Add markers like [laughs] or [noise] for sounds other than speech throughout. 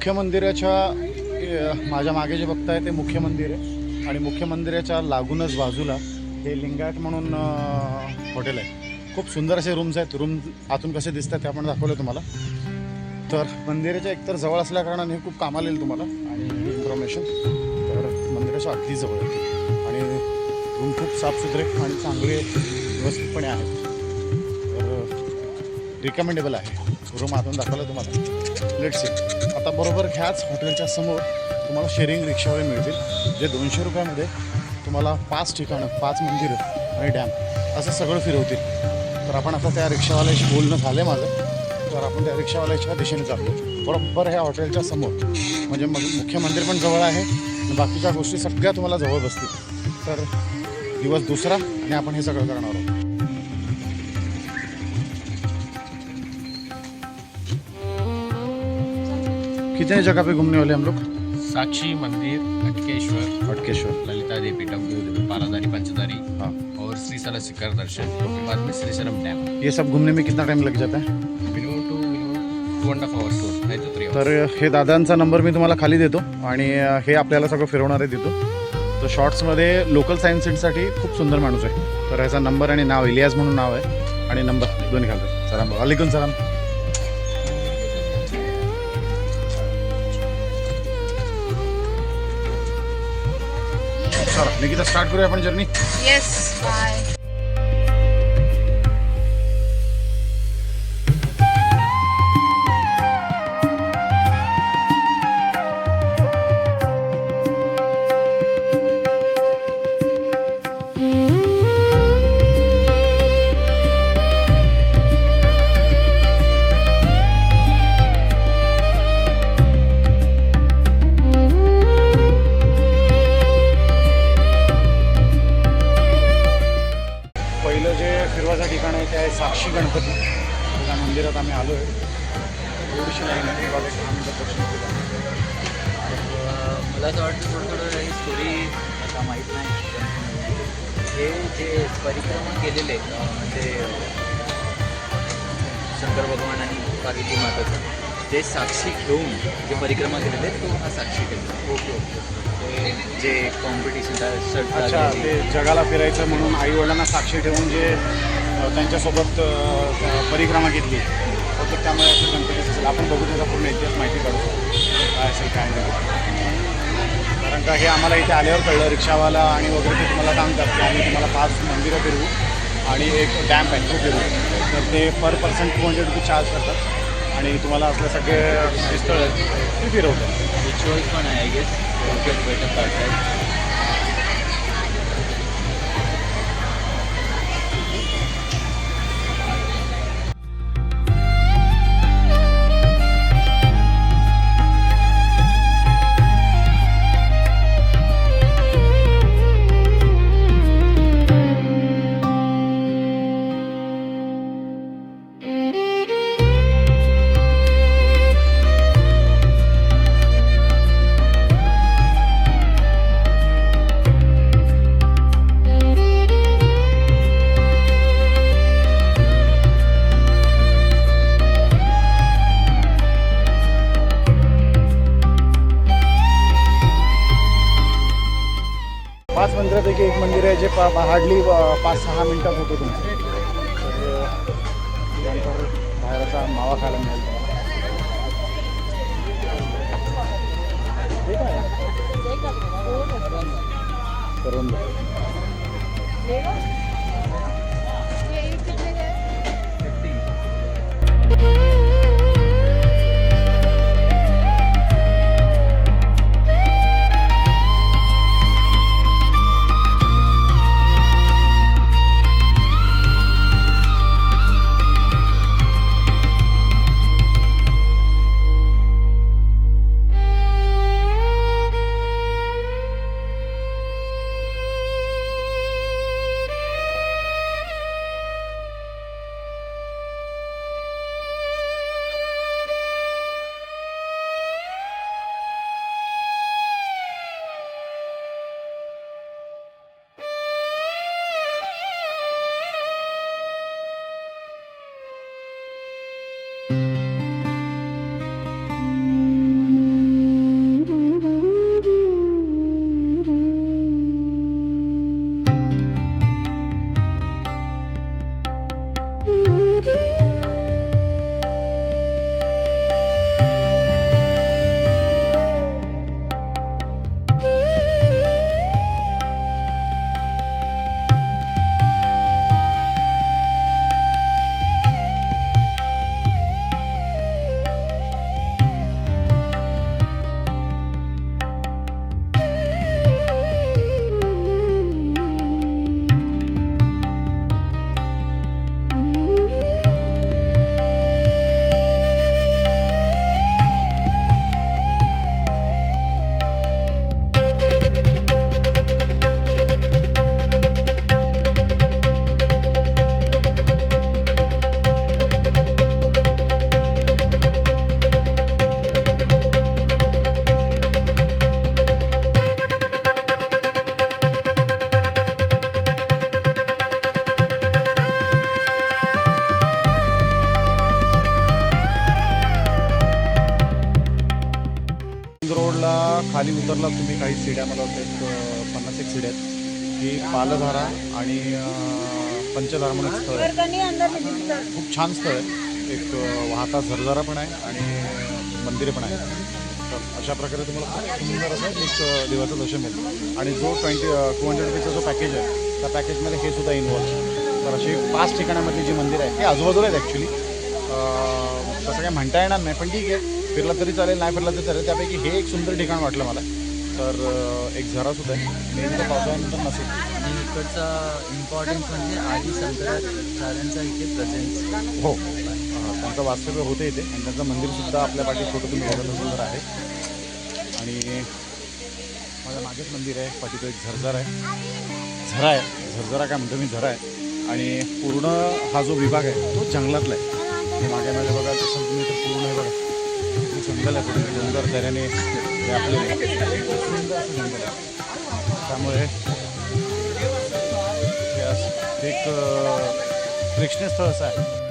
मुख्य मंदिराच्या माझ्या मागे जे बघताय ते मुख्य मंदिर आहे. आणि मुख्य मंदिराच्या लागूनच बाजूला हे लिंगायत म्हणून हॉटेल आहे. खूप सुंदर असे रूम्स आहेत. रूम आतून कसे दिसतात ते आपण दाखवलं तुम्हाला. तर मंदिराच्या एकतर जवळ असल्या कारणाने हे खूप कामाला येईल तुम्हाला. आणि इन्फॉर्मेशन तर मंदिराच्या अगदी जवळ आहे. आणि रूम खूप साफसुथरे आणि चांगले व्यवस्थितपणे आहेत. रिकमेंडेबल आहे. रूम आतून दाखवलं तुम्हाला. लेट सी आता बरोबर ह्याच हॉटेलच्या समोर तुम्हाला शेअरिंग रिक्षावाले मिळतील जे दोनशे रुपयामध्ये तुम्हाला पाच ठिकाणं पाच मंदिरं आणि डॅम असं सगळं फिरवतील. तर आपण आता त्या रिक्षावाल्याशी बोलणं झालं माझं. तर आपण त्या रिक्षावाल्याच्या दिशेने जातो बरोबर ह्या हॉटेलच्या समोर. म्हणजे मग मुख्य मंदिर पण जवळ आहे आणि बाकीच्या गोष्टी सगळ्या तुम्हाला जवळ बसतील. तर दिवस दुसरा आणि आपण हे सगळं करणार आहोत. कितने जगह पे घूमने वाले हम लोग? साक्षी मंदिर अटकेश्वर हटकेश्वर। ललिता देवी पीठम पारादारी पंचदारी हाँ। और श्रीसला शिखर दर्शन उसके बाद में श्रीशरम डैम। ये सब घूमने में कितना टाइम लग जाता है? Minimum two minimum two and half hours tour नाही तो थ्री तर हे दादांचा नंबर मी तुम्हाला खाली देतो आणि हे आपल्याला सगळं फिरवणारे देतो. तर शॉर्ट्समध्ये लोकल सायन्स सेंटसाठी खूप सुंदर माणूस आहे. तर ह्याचा नंबर आणि नाव इलियास म्हणून नाव आहे. आणि नंबर दोन्ही घालतो सलाम वालेकुम सलाम. चला निकिता स्टार्ट करूया आपण जर्नी येस बाय माताचं ते साक्षी घेऊन जे परिक्रमा केलेले तो हा साक्षी केलेला ओके ओके. जे कॉम्पिटिशन अच्छा ते जगाला फिरायचं म्हणून आई वडिलांना साक्षी ठेवून जे त्यांच्यासोबत परिक्रमा घेतली. तर त्यामुळे असं गणपतीचं असेल. आपण बघू त्याचा पूर्ण इतिहास माहिती काढू. काय असेल काय नाही. कारण का हे आम्हाला इथे आल्यावर कळलं रिक्षावाला आणि वगैरे ते तुम्हाला सांगतात की आम्ही तुम्हाला पाच मंदिरं फिरवू आणि एक डॅम्प आहे तो फिरवू. तर ते पर पर्सन टू हंड्रेड रुपये चार्ज करतात. आणि तुम्हाला असले सगळे स्थळ आहेत ते फिरवतात रिच्युअल्स पण आहे आय गेस थोडक्यात बैठक काढतात हार्डली पाच सहा मिनटात होतो तुमचं. तर अ, बाहेरचा मावा खायला मिळेल. करून पन्नास एक सीड्या आहेत. ही पालधारा आणि पंचधारा म्हणून एक स्थळ आहे खूप छान स्थळ आहे एक वाहता झरझरा पण आहे आणि मंदिरे पण आहे तर अशा प्रकारे तुम्हाला खूप सुंदर असं एक देवाचं दर्शन मिळेल. आणि जो ट्वेंटी टू हंड्रेड रुपीजचा जो पॅकेज आहे त्या पॅकेजमध्ये हे सुद्धा इन्वॉल्व तर अशी पाच ठिकाणामधली जी मंदिरं आहेत ती आजूबाजूला आहेत ॲक्च्युली तसं काय म्हणता येणार नाही पण ठीक आहे. फिरला तरी चालेल नाही फिरला तरी चालेल. त्यापैकी हे एक सुंदर ठिकाण वाटलं मला. तर एक झरासुद्धा आहे. नेहमीचं पावसाळ्यानंतर नसेल. आणि इकडचा इम्पॉर्टन्स म्हणजे आधी शंकराचार्यांचा इथे प्रेझेन्स हो. त्यांचं वास्तव्य होते इथे. आणि त्यांचं मंदिरसुद्धा आपल्या पाठी छोटं तुम्ही बघत सुंदर आहे. आणि माझ्या मागेच मंदिर आहे. पाठी तो एक झरझर आहे. झरा आहे. झरझरा काय म्हणतो मी? झरा आहे. आणि पूर्ण हा जो विभाग आहे तो जंगलातला आहे. मागे माझ्या बघा तसं तुम्ही तर पूर्ण आहे बघा. जंगल आहे डोंगर दऱ्याने सुंदर असं जंगल आहे त्यामुळे एक प्रेक्षणीय स्थळ असं आहे.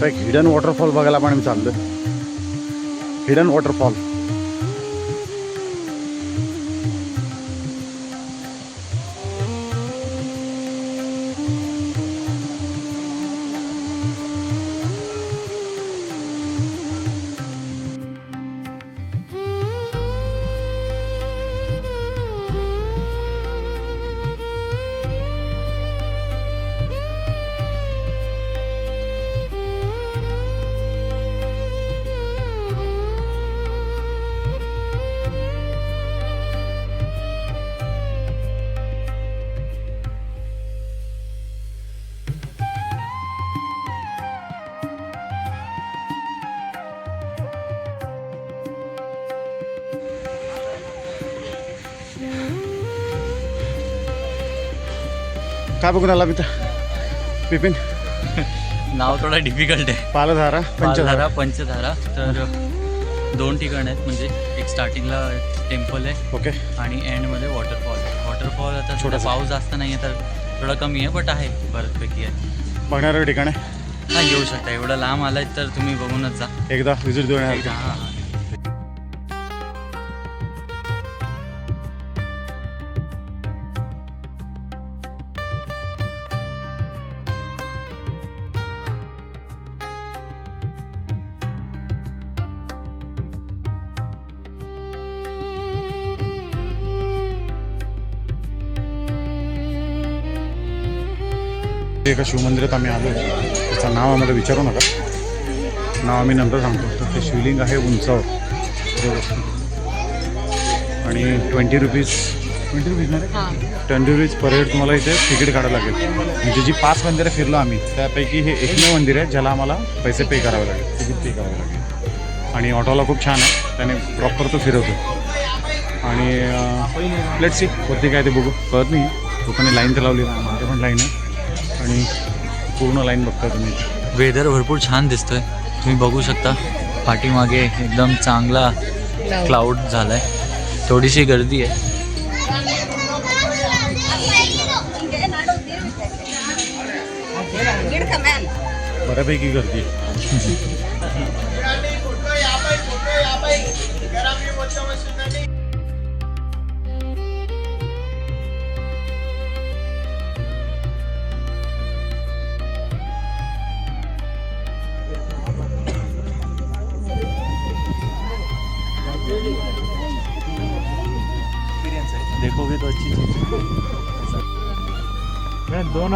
आता एक हिडन वॉटरफॉल बघायला पण आम्ही चाललो हिडन वॉटरफॉल काय बघून आला मित्र बिपिन. नाव थोडा डिफिकल्ट आहे. पालधारा पंचधारा. पंचधारा. तर दोन ठिकाण आहेत म्हणजे एक स्टार्टिंगला टेम्पल आहे ओके. आणि एंडमध्ये वॉटरफॉल आहे. वॉटरफॉल आता थोडा. पाऊस जास्त नाही आहे तर थोडा कमी आहे बट आहे बऱ्याचपैकी आहे. बघणारं ठिकाण आहे? हा येऊ शकता. एवढं लांब आलाय तर तुम्ही बघूनच जा. एकदा विजिट देऊन का? हां. हां एका शिवमंदिरात आम्ही आलो. त्याचं नाव आम्हाला विचारू नका. नाव आम्ही नंतर सांगतो. तर ते शिवलिंग आहे उंचावर. हे. आणि ट्वेंटी रुपीज ट्वेंटी रुपीज ना ट्वेंटी रुपीज पर हेड तुम्हाला इथे तिकीट काढावं लागेल. म्हणजे जी पाच मंदिरं फिरलो आम्ही त्यापैकी हे एकमेव मंदिर आहे ज्याला आम्हाला पैसे पे करावे लागेल. तिकीट पे करावं लागेल. आणि ऑटोला खूप छान आहे. त्याने प्रॉपर तो फिरवतो. आणि लेट सी वरती काय ते बघू. कळत नाही लोकांनी लाईन तर लावली. मागे पण लाईन आहे. आणि पूर्ण लाईन बघता तुम्ही. वेदर भरपूर छान दिसतोय. तुम्ही बघू शकता पाठीमागे एकदम चांगला क्लाउड झालाय. थोडीशी गर्दी आहे. बऱ्यापैकी गर्दी आहे. [laughs] देखोगे तो अच्छी चीज दोन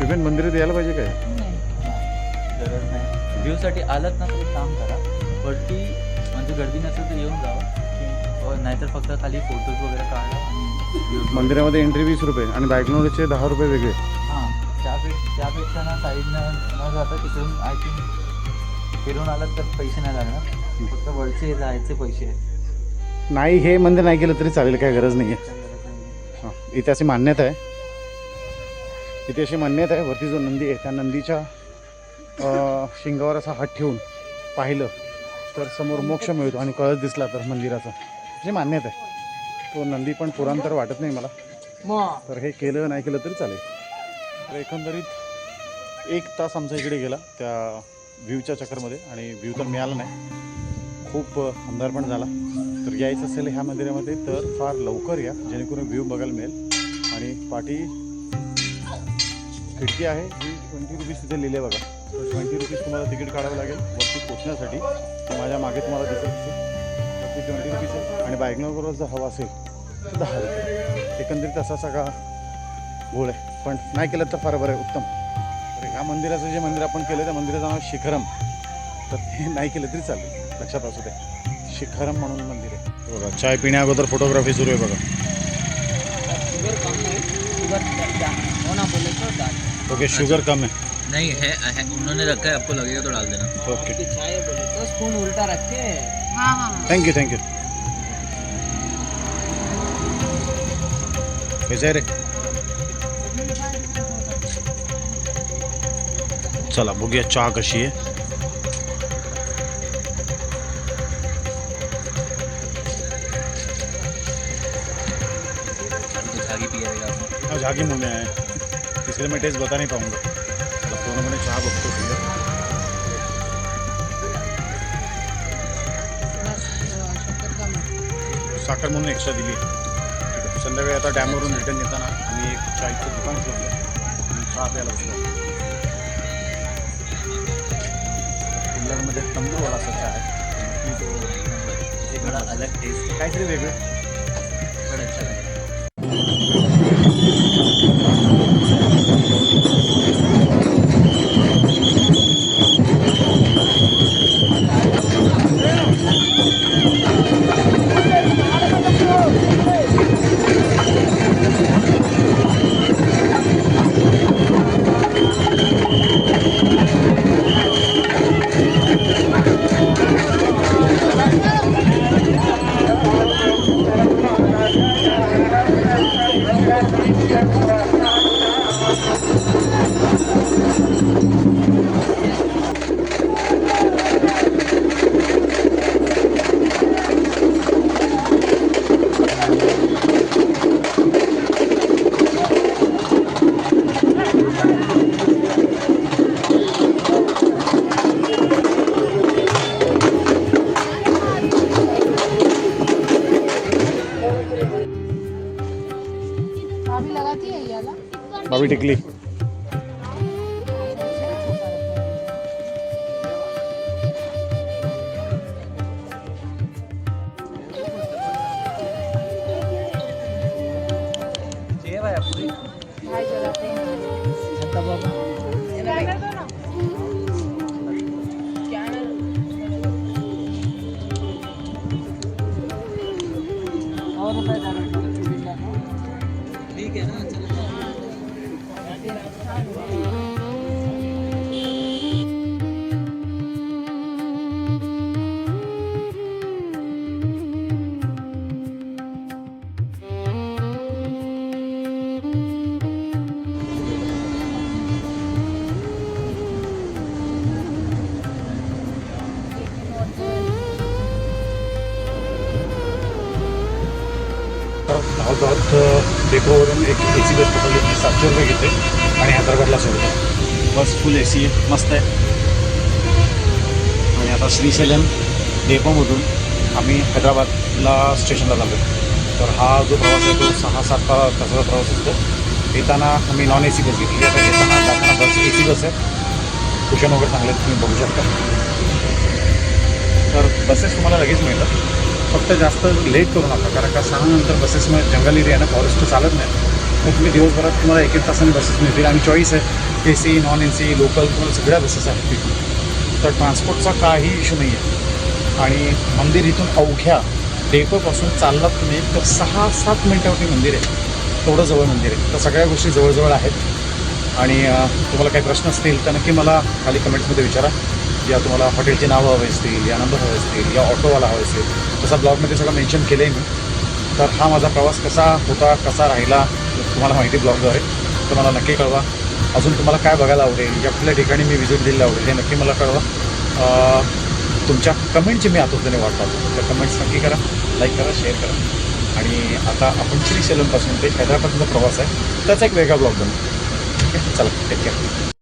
विभिन्न मंदिरात यायला पाहिजे काय? गरज नाही व्ह्यूसाठी आलात ना तर एक काम करा. वरती म्हणजे गर्दी नसेल तर येऊन जावं. की- नाहीतर फक्त खाली फोटोज वगैरे काढा आणि मंदिरामध्ये एंट्री वीस रुपये आणि बॅकग्राऊंडचे दहा रुपये वेगळे. हां त्या त्यापे- त्यापेक्षा ना साईडनं न जाता तिकडून आय थिंक फिरून आलात तर पैसे नाही लागणार. फक्त वरचे जायचे पैसे. नाही हे मंदिर नाही केलं तरी चालेल काही गरज नाही आहे हां इथे अशी मान्यता आहे. इथे अशी मान्यता आहे वरती जो नंदी आहे त्या नंदीच्या शिंगावर असा हात ठेवून पाहिलं तर समोर मोक्ष मिळतो आणि कळस दिसला तर मंदिराचा. अशी मान्यता आहे. तो नंदी पण पुरांतर वाटत नाही मला. तर हे केलं नाही केलं तरी चालेल. तर एकंदरीत एक तास आमचा इकडे गेला त्या व्ह्यूच्या चक्करमध्ये आणि व्ह्यू तर मिळाला नाही. खूप अंधार पण झाला. तर यायचं असेल ह्या मंदिरामध्ये तर फार लवकर या जेणेकरून व्ह्यू बघायला मिळेल. आणि पाठी खिडकी आहे जी ट्वेंटी रुपीज तिथे लिहिले बघा. तर ट्वेंटी रुपीज तुम्हाला तिकीट काढावं लागेल वरती पोचण्यासाठी. माझ्या मागे तुम्हाला दिसत ती ट्वेंटी रुपीज आहे. आणि बायकनबरोबर जर हवा असेल तर दहा रुपये. एकंदरीत असा सगळा घोळ आहे. पण नाही केलं तर फार बरं आहे उत्तम. तर ह्या मंदिराचं जे मंदिर आपण केलं त्या मंदिराचं नाव शिखरम. तर ते नाही केलं तरी चालेल. लक्षात असू दे. शिखरम म्हणून मंदिर आहे. हे बघा चाय पिण्या अगोदर फोटोग्राफी सुरू आहे बघा. शुगर कम है शुगर होना बोले तो डाल ओके शुगर कम है नहीं है, है उन्होंने रखा है आपको लगेगा तो डाल देना. ओके चाय बोले तो स्पून उल्टा रखे हाँ हाँ थँक्यू थँक्यू कैसे आहे रे चला बघूया चहा कशी आहे तो झागी पिएगा आप आज आगे मुंह में आया है। इसलिए मैं टेस्ट बता नहीं पाऊंगा। चला पूर्णपणे चहा बघतो साखर म्हणून एक्स्ट्रा दिली. ठीक आहे. संध्याकाळी आता डॅमवरून रिटर्न येताना आम्ही एक चायचं दुकान शोधलं आणि चहा प्यायला बसलो. कुल्लरमध्ये तंदूरवाला असा चहा आहे. तो एक अलग टेस्ट काहीतरी वेगळं. डेपोवरून एक ए सी बस पकडली मी सातशे रुपये घेते आणि हैदराबादला सोडतो बस फुल ए सी आहे मस्त आहे. आणि आता श्रीशैलम डेपोमधून आम्ही हैदराबादला स्टेशनला चाललो तर हा जो प्रवास आहे तो सहा सात तासाचा प्रवास असतो. येताना आम्ही नॉन ए सी बस घेतली. आता येताना जाताना बस ए सी बस आहे. कुशन वगैरे चांगले तुम्ही बघू शकता. तर बसेस तुम्हाला लगेच मिळतात. फक्त जास्त लेट करू नका कारण का सहा नंतर बसेसमध्ये जंगल एरिया ना फॉरेस्ट चालत नाही. तर तुम्ही दिवसभरात तुम्हाला एक एक तासाने बसेस मिळतील. आणि चॉईस आहे ए C non A C local तुम्हाला सगळ्या बसेस आहेत तिथून. तर ट्रान्सपोर्टचा काही इशू नाही आहे आणि मंदिर इथून अवघ्या डेपोपासून चाललात तुम्ही तर सहा सात मिनटावरती मंदिर आहे. तेवढं जवळ मंदिर आहे. तर सगळ्या गोष्टी जवळजवळ आहेत. आणि तुम्हाला काही प्रश्न असतील तर नक्की मला खाली कमेंटमध्ये विचारा. या तुम्हाला हॉटेलची नावं हवे असतील या नंबर हवे असतील या ऑटोवाला हवे असतील. तसा ब्लॉगमध्ये सगळं मेन्शन केलं आहे मी. तर हा माझा प्रवास कसा होता कसा राहिला तुम्हाला माहिती ब्लॉगद्वारे तर मला नक्की कळवा. अजून तुम्हाला काय बघायला आवडेल या कुठल्या ठिकाणी मी व्हिजिट दिलेलं आवडेल हे नक्की मला कळवा. तुमच्या कमेंटची मी आतुरतेने वाट पाहतो. तर कमेंट्स नक्की करा लाईक करा शेअर करा. आणि आता आपण श्रीशैलमपासून ते हैदराबादचा प्रवास आहे. त्याचा एक वेगळा ब्लॉग बनवू. ठीक आहे? चला टेक केअर